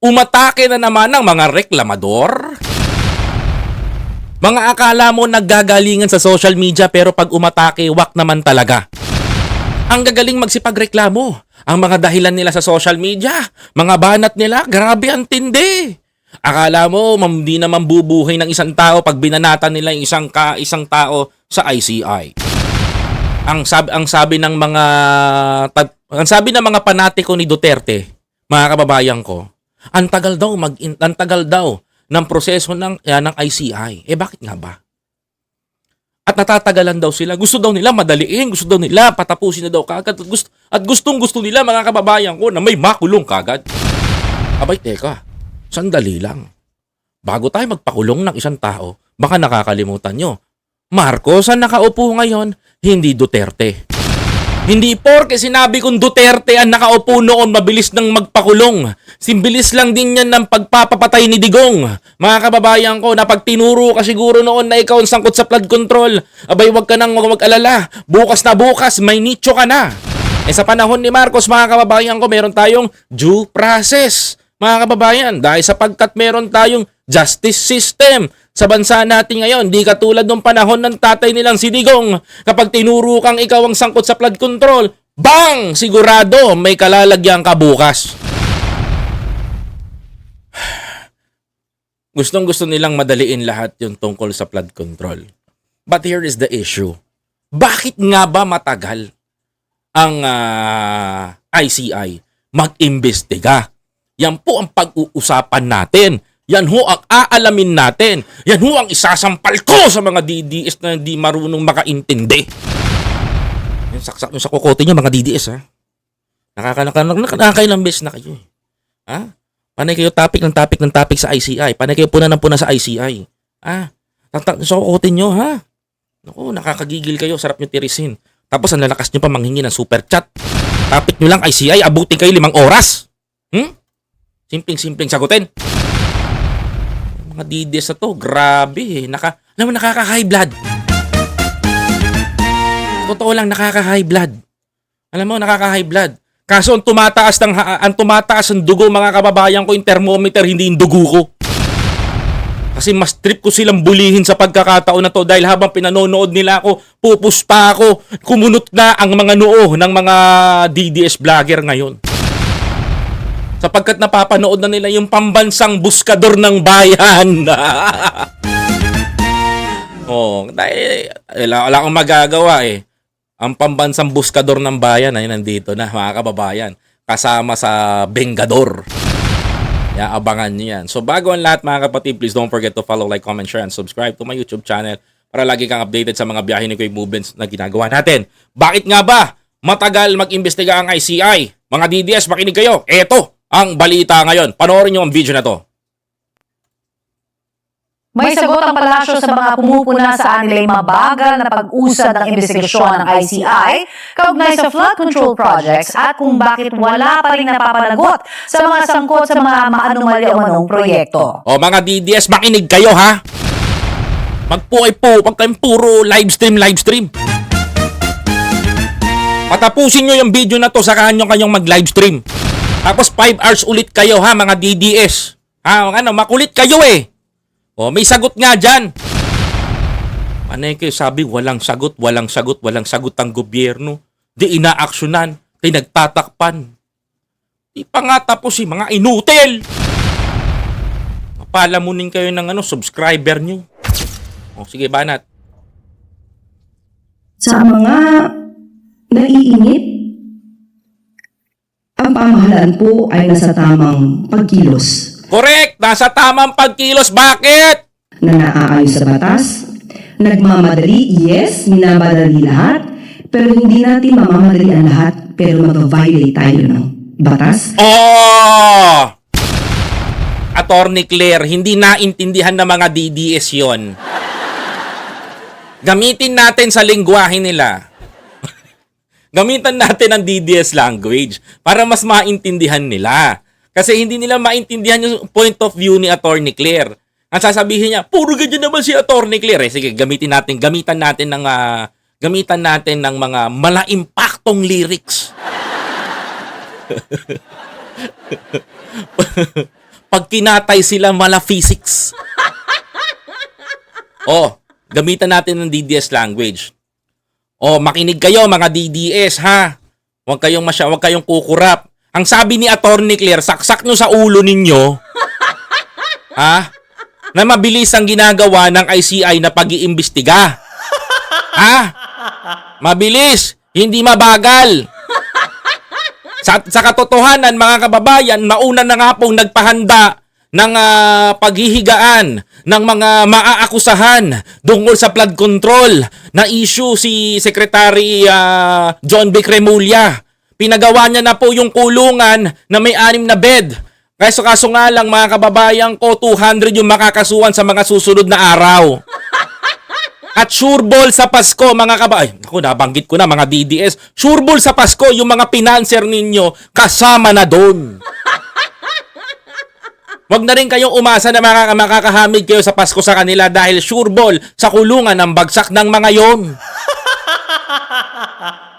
Umatake na naman ng mga reklamador. Mga akala mo naggagalingan sa social media pero pag umatake, wak naman talaga. Ang gagaling magsipagreklamo. Ang mga dahilan nila sa social media, mga banat nila, grabe ang tindi. Akala mo, mam, di naman bubuhay ng isang tao pag binanatan nila yung isang, ka, isang tao sa ICI. Ang sabi, ang sabi ng mga ang sabi ng mga panatiko ni Duterte, mga kababayan ko, ang tagal daw mag ang tagal daw ng proseso ng yan, ng ICI. Eh bakit nga ba? At natatagalan daw sila. Gusto daw nila madaliin, gusto daw nila patapusin na daw kagad. At, gusto, at gustong gusto nila mga kababayan ko na may makulong kagad. Abay, teka. Sandali lang. Bago tayo magpakulong ng isang tao, baka nakakalimutan nyo. Marcos ang nakaupo ngayon, hindi Duterte. Hindi porke sinabi kong Duterte ang nakaupo noon mabilis nang magpakulong. Simbilis lang din yan ng pagpapapatay ni Digong. Mga kababayan ko, na pag tinuro ka siguro noon na ikaw ang sangkot sa flood control, abay wag ka nang mag-alala. Bukas na bukas, may nicho ka na. Eh sa panahon ni Marcos, mga kababayan ko, meron tayong due process. Mga kababayan, dahil sapagkat meron tayong justice system sa bansa natin ngayon. Di katulad nung panahon ng tatay nilang sinigong. Kapag tinuro kang ikaw ang sangkot sa flood control, bang! Sigurado may kalalagyan ka bukas. Gustong gusto nilang madaliin lahat yung tungkol sa flood control. But here is the issue. Bakit nga ba matagal ang ah, ICI mag-imbestiga? Yan po ang pag-uusapan natin. Yan ho ang aalamin natin. Yan ho ang isasampal ko sa mga DDS na hindi marunong makaintindi. Yung saksak yung sa kokote nyo, mga DDS ha. Nakakailang beses na kayo. eh. Ha? Panay kayo topic ng topic ng topic sa ICI. Panay kayo puna ng puna sa ICI. Ha? Sa kokote nyo ha. Naku, nakakagigil kayo. Sarap nyo tirisin. Tapos ang lalakas nyo pa manghingi ng super chat. Topic nyo lang ICI, abutin kayo limang oras. Hmm? Simpleng-simpleng sagutin. Mga DDS na to, grabe eh. Naka, alam mo, nakaka-high blood. Totoo lang, nakaka-high blood. Alam mo, nakaka-high blood. Kaso ang tumataas ng ang tumataas ng dugo mga kababayan ko yung thermometer hindi yung dugo ko. Kasi mas trip ko silang bulihin sa pagkakataon na to dahil habang pinanonood nila ako, pupuspa ako, kumunot na ang mga noo ng mga DDS vlogger ngayon. Sapagkat napapanood na nila yung pambansang buskador ng bayan. oh, dahil wala, wala akong magagawa eh. Ang pambansang buskador ng bayan ay nandito na mga kababayan. Kasama sa Bengador. Yeah, abangan nyo yan. So bago ang lahat mga kapatid, please don't forget to follow, like, comment, share, and subscribe to my YouTube channel para lagi kang updated sa mga biyahe ni Kuya Movements na ginagawa natin. Bakit nga ba matagal mag-imbestiga ang ICI? Mga DDS, makinig kayo. Eto ang balita ngayon. Panoorin nyo ang video na to. May sagot ang palasyo sa mga pumupuna sa anilay mabagal na pag-usad ng investigasyon ng ICI kaugnay sa flood control projects at kung bakit wala pa rin napapanagot sa mga sangkot sa mga maanumalya-manong proyekto. O mga DDS, makinig kayo ha. Magpuay po, pag kayong puro live stream, live stream. Patapusin nyo yung video na to sa kanyo kanyang mag-live stream. Tapos 5 hours ulit kayo ha, mga DDS. Ha, ano, makulit kayo eh. O, may sagot nga dyan. Panay kayo sabi, walang sagot, walang sagot, walang sagot ang gobyerno. Di inaaksyonan, di nagtatakpan. Di pa nga tapos si mga inutil. Palamunin kayo ng ano, subscriber nyo. O, sige, banat. sa mga naiinip, ang pamahalaan po ay nasa tamang pagkilos Correct! Nasa tamang pagkilos. Bakit? na naaayos sa batas. Nagmamadali, yes, minamadali lahat, pero hindi natin mamamadali ang lahat, pero mag-violate tayo ng batas. Oh! Attorney Claire, hindi naintindihan ng mga DDS yon. Gamitin natin sa lingwahe nila. Gamitan natin ang DDS language para mas maintindihan nila. Kasi hindi nila maintindihan yung point of view ni Attorney Claire. Ang sasabihin niya, puro ganyan naman si Attorney Claire. Eh, sige, gamitin natin, gamitan natin ng ah, gamitan natin ng mga mala-impactong lyrics. pag kinatay sila mala physics. oh, gamitan natin ng DDS language. Oh, makinig kayo mga DDS ha. Huwag kayong masya, huwag kayong kukurap. Ang sabi ni Attorney Claire, saksak nyo sa ulo ninyo. ha? Na mabilis ang ginagawa ng ICI na pag-iimbestiga. ha? Mabilis, hindi mabagal. Sa, sa katotohanan, mga kababayan, mauna na nga pong nagpahanda ng ah, paghihigaan ng mga maaakusahan tungkol sa flood control na issue si Secretary ah, John B. Cremulya. Pinagawa niya na po yung kulungan na may anim na bed. Kaso kaso nga lang mga kababayan ko, 200 yung makakasuhan sa mga susunod na araw. At sureball sa Pasko, mga kaba... Ay, ako, nabanggit ko na, mga DDS. Sureball sa Pasko, yung mga pinanser ninyo, kasama na doon. Huwag na rin kayong umasa na makaka- makakahamid kayo sa Pasko sa kanila dahil sureball sa kulungan ng bagsak ng mga yon.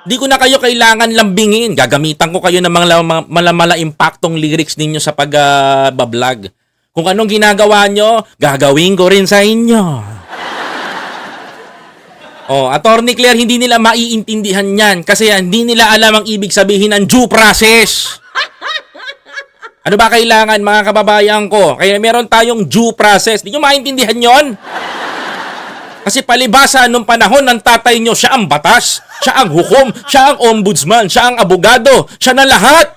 Di ko na kayo kailangan lambingin. Gagamitan ko kayo ng mga malamala impaktong lyrics ninyo sa pag-vlog. Kung anong ginagawa nyo, gagawin ko rin sa inyo. Oh, Attorney Claire, hindi nila maiintindihan yan kasi hindi nila alam ang ibig sabihin ng due process. Ano ba kailangan mga kababayan ko? Kaya meron tayong due process. Hindi nyo maintindihan yon? Kasi palibasa nung panahon ng tatay nyo, siya ang batas, siya ang hukom, siya ang ombudsman, siya ang abogado, siya na lahat.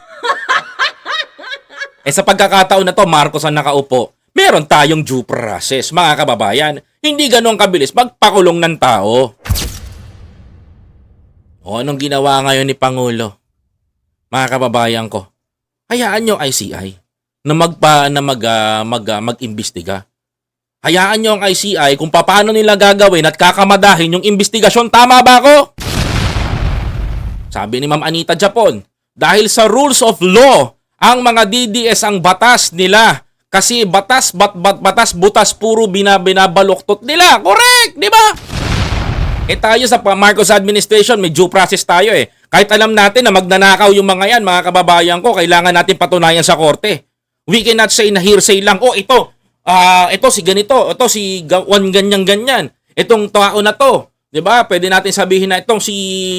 eh sa pagkakataon na to, Marcos ang nakaupo, meron tayong due process, mga kababayan. Hindi ganun kabilis magpakulong ng tao. O anong ginawa ngayon ni Pangulo? Mga kababayan ko, hayaan nyo ICI na magpa na mag ah, mag ah, mag-imbestiga. Hayaan nyo ang ICI kung paano nila gagawin at kakamadahin yung investigasyon. Tama ba ako? Sabi ni Ma'am Anita Japon, dahil sa rules of law, ang mga DDS ang batas nila. Kasi batas, bat, bat, batas, butas, puro bina, binabaluktot nila. Correct! Di ba? Eh tayo sa Marcos administration, may due process tayo eh. Kahit alam natin na magnanakaw yung mga yan, mga kababayan ko, kailangan natin patunayan sa korte. We cannot say na hearsay lang, oh ito, ah ito si ganito, ito si ga- one ganyan ganyan. Itong tao na to, ba? Pwede natin sabihin na itong si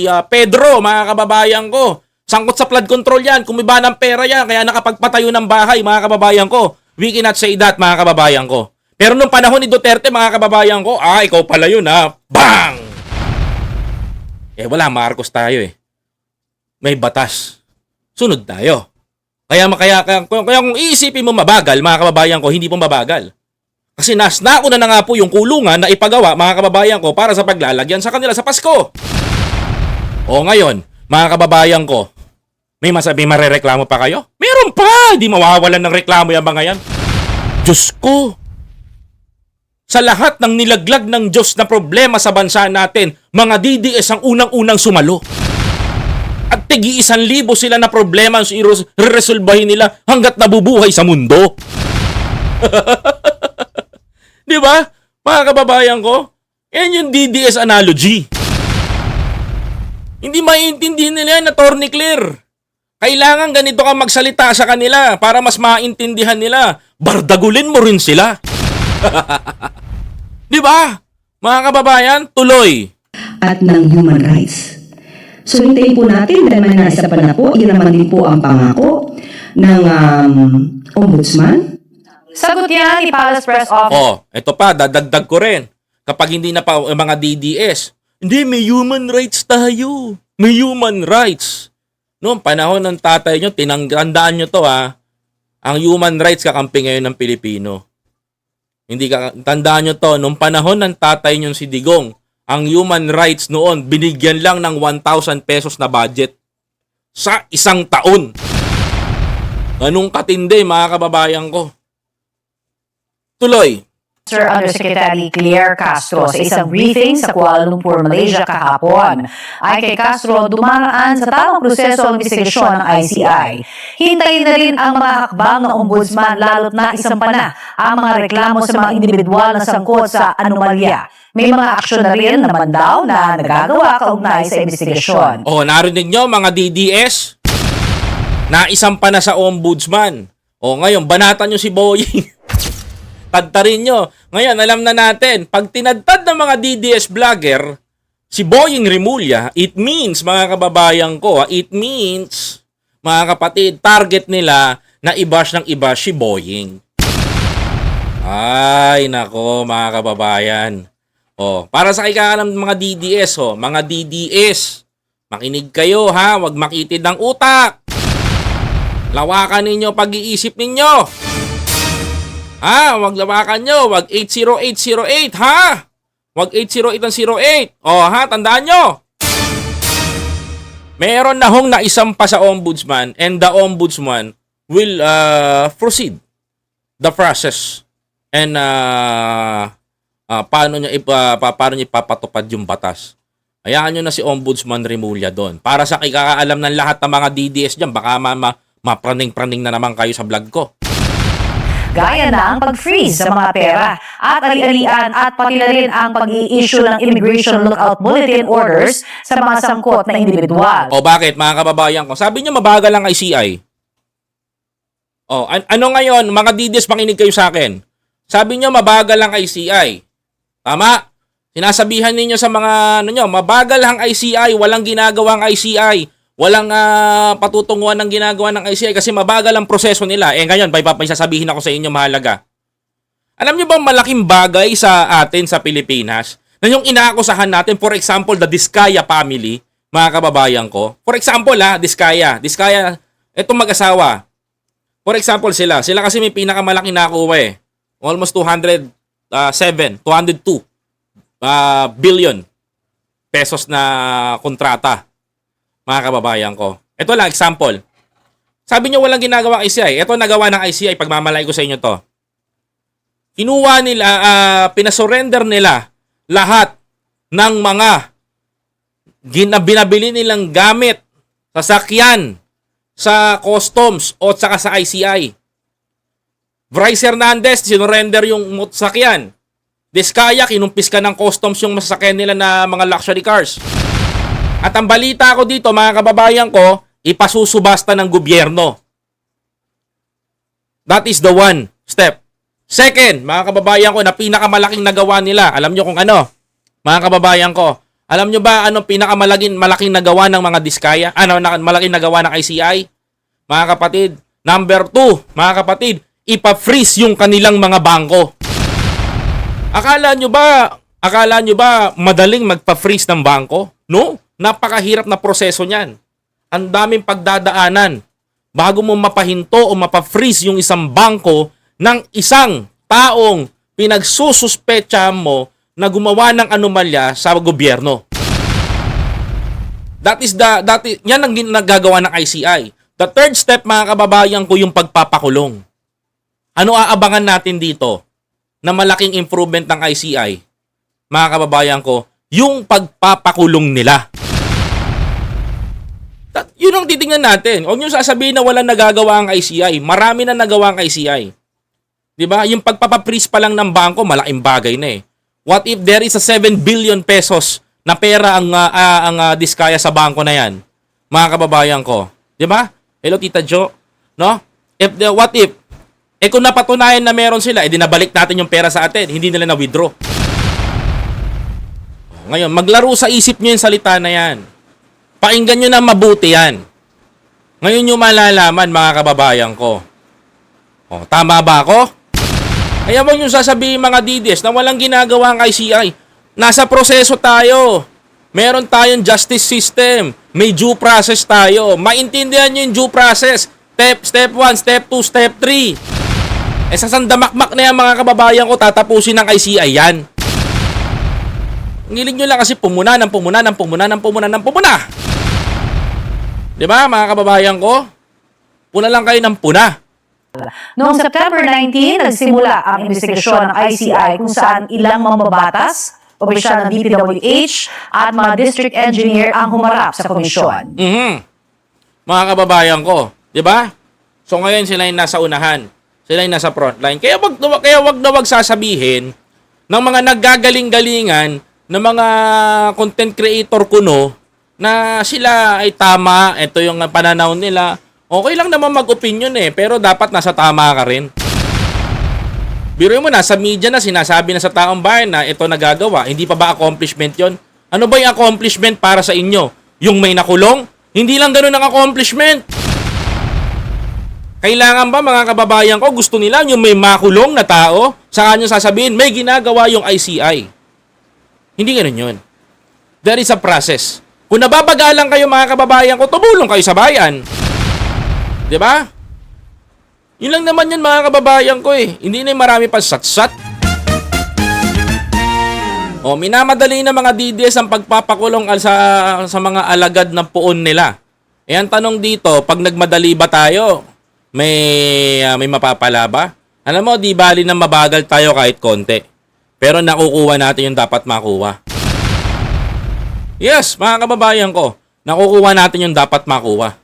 ah, Pedro, mga kababayan ko. Sangkot sa flood control 'yan, kumiba ng pera 'yan, kaya nakapagpatayo ng bahay, mga kababayan ko. We cannot say that, mga kababayan ko. Pero nung panahon ni Duterte, mga kababayan ko, ah, ikaw pala yun, ha? Bang! Eh, wala, Marcos tayo eh. May batas. Sunod tayo. Kaya, kaya, kaya, kaya, kung iisipin mo mabagal, mga kababayan ko, hindi po mabagal. Kasi nasnako na na nga po yung kulungan na ipagawa, mga kababayan ko, para sa paglalagyan sa kanila sa Pasko. O ngayon, mga kababayan ko, may masabi, marereklamo pa kayo? Meron pa! Hindi mawawalan ng reklamo yung mga yan. Diyos ko! Sa lahat ng nilaglag ng Diyos na problema sa bansa natin, mga DDS ang unang-unang sumalo. At tigi isang libo sila na problema ang reresolbahin nila hanggat nabubuhay sa mundo. Di ba? Mga kababayan ko, yan yung DDS analogy. Hindi maiintindihan nila yan, Attorney Clear. Kailangan ganito ka magsalita sa kanila para mas maintindihan nila. Bardagulin mo rin sila. Di ba? Mga kababayan, tuloy. at ng human rights. So hintayin po natin dahil may nasa pa na po, yun naman din po ang pangako ng um, ombudsman Sagot yan ni Palace Press Office. Oh, eto pa, dadagdag ko rin. Kapag hindi na pa ang mga DDS, hindi, may human rights tayo. May human rights. Noong panahon ng tatay nyo, tinanggaan nyo to ha, ang human rights kakampi ngayon ng Pilipino. Hindi ka, tandaan nyo to, noong panahon ng tatay nyo si Digong, ang human rights noon, binigyan lang ng 1,000 pesos na budget sa isang taon. Ganong katindi, mga kababayan ko. Tuloy. Sir Undersecretary Claire Castro sa isang briefing sa Kuala Lumpur, Malaysia kahapon. Ay kay Castro, dumaraan sa tamang proseso ang investigasyon ng ICI. Hintayin na rin ang mga hakbang ng ombudsman lalo't na isang pa na ang mga reklamo sa mga individual na sangkot sa anomalya. May mga aksyon na rin naman daw na nagagawa kaugnay sa investigasyon. O, narinig nyo mga DDS? Na sa ombudsman. O ngayon, banatan nyo si Boying. Tadtarin nyo. Ngayon, alam na natin, pag tinadtad ng mga DDS vlogger, si Boying Rimulya, it means, mga kababayan ko, it means, mga kapatid, target nila na i-bash ng i-bash si Boying. Ay, nako, mga kababayan. Oh, para sa ikakalam ng mga DDS, oh, mga DDS, makinig kayo ha, wag makitid ng utak. Lawakan ninyo pag-iisip ninyo. Ha, wag lawakan nyo, wag 80808 ha. Wag 808 ang 08. Oh, ha, tandaan nyo. Meron na hong naisampa sa ombudsman and the ombudsman will uh, proceed the process and uh, uh, paano niya ipa, pa, paano niya ipapatupad yung batas. Hayaan nyo na si Ombudsman Remulla doon. Para sa ikakaalam ng lahat ng mga DDS dyan, baka ma, ma, mapraning-praning na naman kayo sa vlog ko. Gaya na ang pag-freeze sa mga pera at ali-alian at pati na rin ang pag-i-issue ng Immigration Lookout Bulletin Orders sa mga sangkot na individual. O bakit, mga kababayan ko? Sabi nyo mabagal ang ICI. O, an- ano ngayon, mga DDS, makinig kayo sa akin. Sabi nyo mabagal ang ICI. Tama? Sinasabihan ninyo sa mga, ano nyo, mabagal ang ICI, walang ginagawa ang ICI. Walang ah, patutunguhan ng ginagawa ng ICI kasi mabagal ang proseso nila. Eh ngayon, may sasabihin ako sa inyo mahalaga. Alam nyo bang malaking bagay sa atin sa Pilipinas na yung inaakusahan natin, for example, the Diskaya family, mga kababayan ko. For example, ha, Diskaya. Diskaya, etong mag-asawa. For example, sila. Sila kasi may pinakamalaki nakuha eh. Almost 207, 202 ah, billion pesos na kontrata, mga kababayan ko. Ito lang, example. Sabi nyo walang ginagawa ng ICI. Ito nagawa ng ICI, pagmamalay ko sa inyo to. Kinuha nila, ah, pinasurrender nila lahat ng mga binabili nilang gamit, sasakyan, sa customs o saka sa ICI. Bryce Hernandez, sinurrender yung motsakyan. Diskaya, kinumpis ka ng customs yung masasakyan nila na mga luxury cars. At ang balita ko dito, mga kababayan ko, ipasusubasta ng gobyerno. That is the one step. Second, mga kababayan ko, na pinakamalaking nagawa nila. Alam nyo kung ano? Mga kababayan ko, alam nyo ba ano pinakamalaking malaking nagawa ng mga diskaya? Ano, na, malaking nagawa ng ICI? Mga kapatid, number two, mga kapatid, ipa-freeze yung kanilang mga bangko. Akala nyo ba, akala nyo ba madaling magpa-freeze ng bangko? No, napakahirap na proseso niyan. Ang daming pagdadaanan bago mo mapahinto o mapa-freeze yung isang bangko ng isang taong pinagsususpetsa mo na gumawa ng anomalya sa gobyerno. That is the that is, yan ang nagagawa ng ICI. The third step mga kababayan ko yung pagpapakulong. Ano aabangan natin dito na malaking improvement ng ICI? Mga kababayan ko, yung pagpapakulong nila. Yun ang titingnan natin. Huwag nyo sasabihin na walang nagagawa ang ICI. Marami na nagawa ang ICI. 'Di ba? Yung pagpapapris pa lang ng bangko, malaking bagay na eh. What if there is a 7 billion pesos na pera ang ah, ah, ang ah, diskaya sa bangko na 'yan? Mga kababayan ko, 'di ba? Hello Tita Jo, no? If the, what if eh kung napatunayan na meron sila, eh dinabalik natin yung pera sa atin, hindi nila na withdraw. Ngayon, maglaro sa isip nyo yung salita na yan. Pakinggan nyo na mabuti yan. Ngayon nyo malalaman, mga kababayan ko. O, tama ba ako? Kaya mo yung sasabihin mga DDS na walang ginagawa ang ICI. Nasa proseso tayo. Meron tayong justice system. May due process tayo. Maintindihan nyo yung due process. Step, step 1, step 2, step 3. Eh sa sandamakmak na yan mga kababayan ko, tatapusin ng ICI yan. Ang hilig nyo lang kasi pumuna ng pumuna ng pumuna ng pumuna ng pumuna. Di ba mga kababayan ko? Puna lang kayo ng puna. Noong September 19, nagsimula ang investigasyon ng ICI kung saan ilang mambabatas, opisyal ng DPWH at mga district engineer ang humarap sa komisyon. Mhm. Mga kababayan ko, 'di ba? So ngayon sila yung nasa unahan. Sila yung nasa frontline. Kaya wag kaya wag na wag sasabihin ng mga naggagaling-galingan ng mga content creator kuno na sila ay tama, ito yung pananaw nila. Okay lang naman mag-opinion eh, pero dapat nasa tama ka rin. Biro mo na, sa media na sinasabi na sa taong bayan na ito nagagawa, hindi pa ba accomplishment yon? Ano ba yung accomplishment para sa inyo? Yung may nakulong? Hindi lang ganun ang accomplishment. Kailangan ba mga kababayan ko, gusto nila yung may makulong na tao, sa kanya sasabihin, may ginagawa yung ICI. Hindi ganun yun. There is a process. Kung nababagalan kayo mga kababayan ko, tumulong kayo sa bayan. 'Di ba? Yun lang naman yan mga kababayan ko eh. Hindi na marami pa satsat. O, minamadali na mga DDS ang pagpapakulong sa, sa mga alagad ng puon nila. Eh, ang tanong dito, pag nagmadali ba tayo, may, ah, may mapapala ba? Alam mo, di bali na mabagal tayo kahit konti. Pero nakukuha natin yung dapat makuha. Yes, mga kababayan ko, nakukuha natin yung dapat makuha.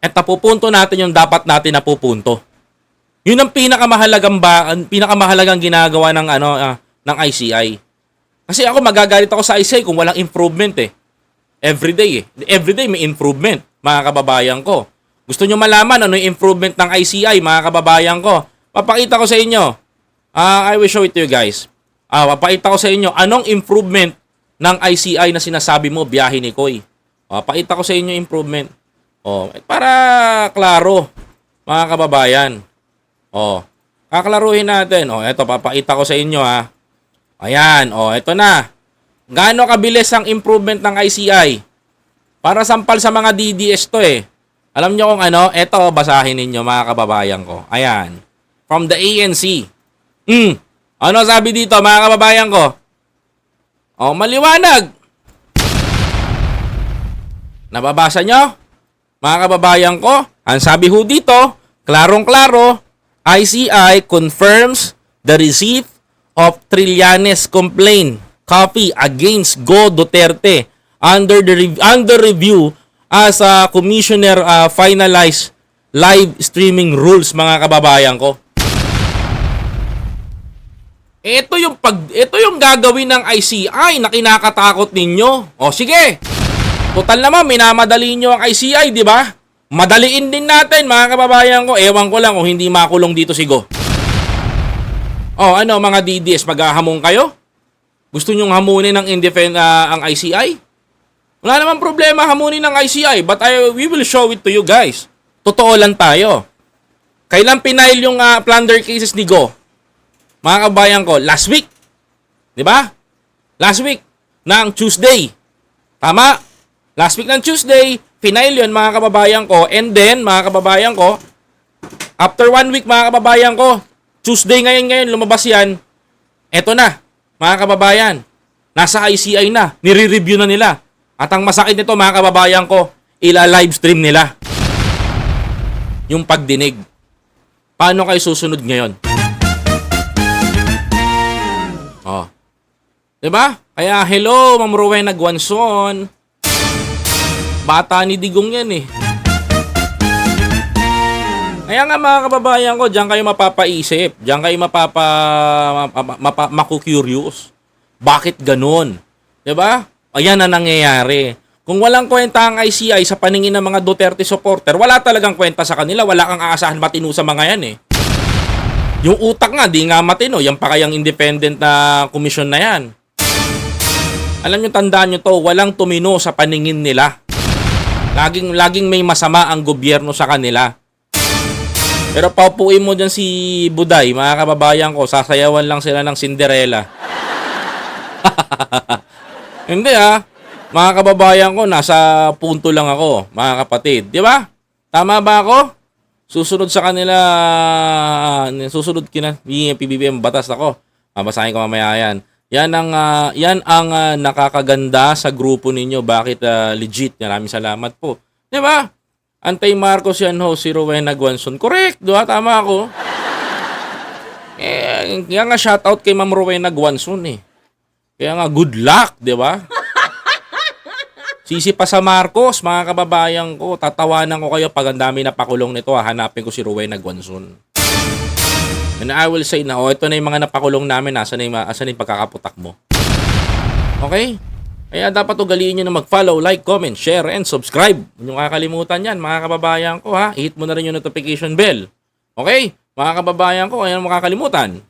At napupunto natin yung dapat natin napupunto. Yun ang pinakamahalagang ba, ang pinakamahalagang ginagawa ng ano ah, ng ICI. Kasi ako magagalit ako sa ICI kung walang improvement eh. Everyday eh. Everyday may improvement, mga kababayan ko. Gusto nyo malaman ano yung improvement ng ICI, mga kababayan ko? Papakita ko sa inyo. Ah, I will show it to you guys. Ah, papakita ko sa inyo anong improvement ng ICI na sinasabi mo biyahe ni Koy. Ah, pakita ko sa inyo improvement. Oh, para klaro, mga kababayan. Oh, kaklaruhin natin. Oh, eto papakita ko sa inyo ha. Ayan, oh, eto na. Gaano kabilis ang improvement ng ICI? Para sampal sa mga DDS to eh. Alam nyo kung ano? Eto, basahin ninyo mga kababayan ko. Ayan. From the ANC. Hmm. Ano sabi dito mga kababayan ko? Oh, maliwanag. Nababasa nyo? Mga kababayan ko, ang sabi ho dito, klarong-klaro, ICI confirms the receipt of Trillanes complaint copy against Go Duterte under the rev- under review as a commissioner uh, finalized live streaming rules mga kababayan ko. Ito yung pag ito yung gagawin ng ICI na kinakatakot ninyo. O sige. Total naman minamadali niyo ang ICI, di ba? Madaliin din natin mga kababayan ko. Ewan ko lang kung hindi makulong dito si Go. Oh, ano mga DDS, maghahamon kayo? Gusto nyong hamunin ng independ ah, ang ICI? Wala naman problema hamunin ng ICI, but I, we will show it to you guys. Totoo lang tayo. Kailan pinail yung ah, plunder cases ni Go? Mga kabayan ko, last week. 'Di ba? Last week ng Tuesday. Tama? Last week ng Tuesday, final yun mga kababayan ko. And then, mga kababayan ko, after one week mga kababayan ko, Tuesday ngayon ngayon, lumabas yan. Eto na, mga kababayan. Nasa ICI na, nire-review na nila. At ang masakit nito mga kababayan ko, ila-live stream nila. Yung pagdinig. Paano kayo susunod ngayon? Oh. 'Di ba? Kaya hello, Ma'am Rowena Guanzon. Bata ni Digong yan eh. Kaya nga mga kababayan ko, diyan kayo mapapaisip. Diyan kayo mapapa, mapa, mapa, maku-curious. Bakit ganun? 'Di ba? Ayan na nangyayari. Kung walang kwenta ang ICI sa paningin ng mga Duterte supporter, wala talagang kwenta sa kanila. Wala kang aasahan matino sa mga yan eh. Yung utak nga, di nga matino. Yan pa kayang independent na komisyon na yan. Alam nyo, tandaan nyo to, walang tumino sa paningin nila. Laging, laging may masama ang gobyerno sa kanila. Pero paupuin mo dyan si Buday, mga kababayan ko, sasayawan lang sila ng Cinderella. Hindi ah. Mga kababayan ko, nasa punto lang ako, mga kapatid. Di ba? Tama ba ako? Susunod sa kanila, susunod kina PBBM batas ako. Babasahin ko mamaya yan. Yan ang ah, yan ang ah, nakakaganda sa grupo ninyo. Bakit ah, legit? Maraming salamat po. 'Di ba? Antay Marcos yan ho, si Rowena Guanzon. Correct, di? Tama ako. Eh, kaya nga shoutout kay Ma'am Rowena Guanzon eh. Kaya nga good luck, di ba? Sisi pa sa Marcos, mga kababayan ko, tatawanan ko kayo pag ang dami na pakulong nito, hahanapin ko si Rowena Guanzon. And I will say na, oh, ito na yung mga napakulong namin, nasa na yung, na yung pagkakaputak mo. Okay? Kaya dapat ugaliin nyo na mag-follow, like, comment, share, and subscribe. Huwag nyo kakalimutan yan, mga kababayan ko ha. I-hit mo na rin yung notification bell. Okay? Mga kababayan ko, ayaw mo kakalimutan.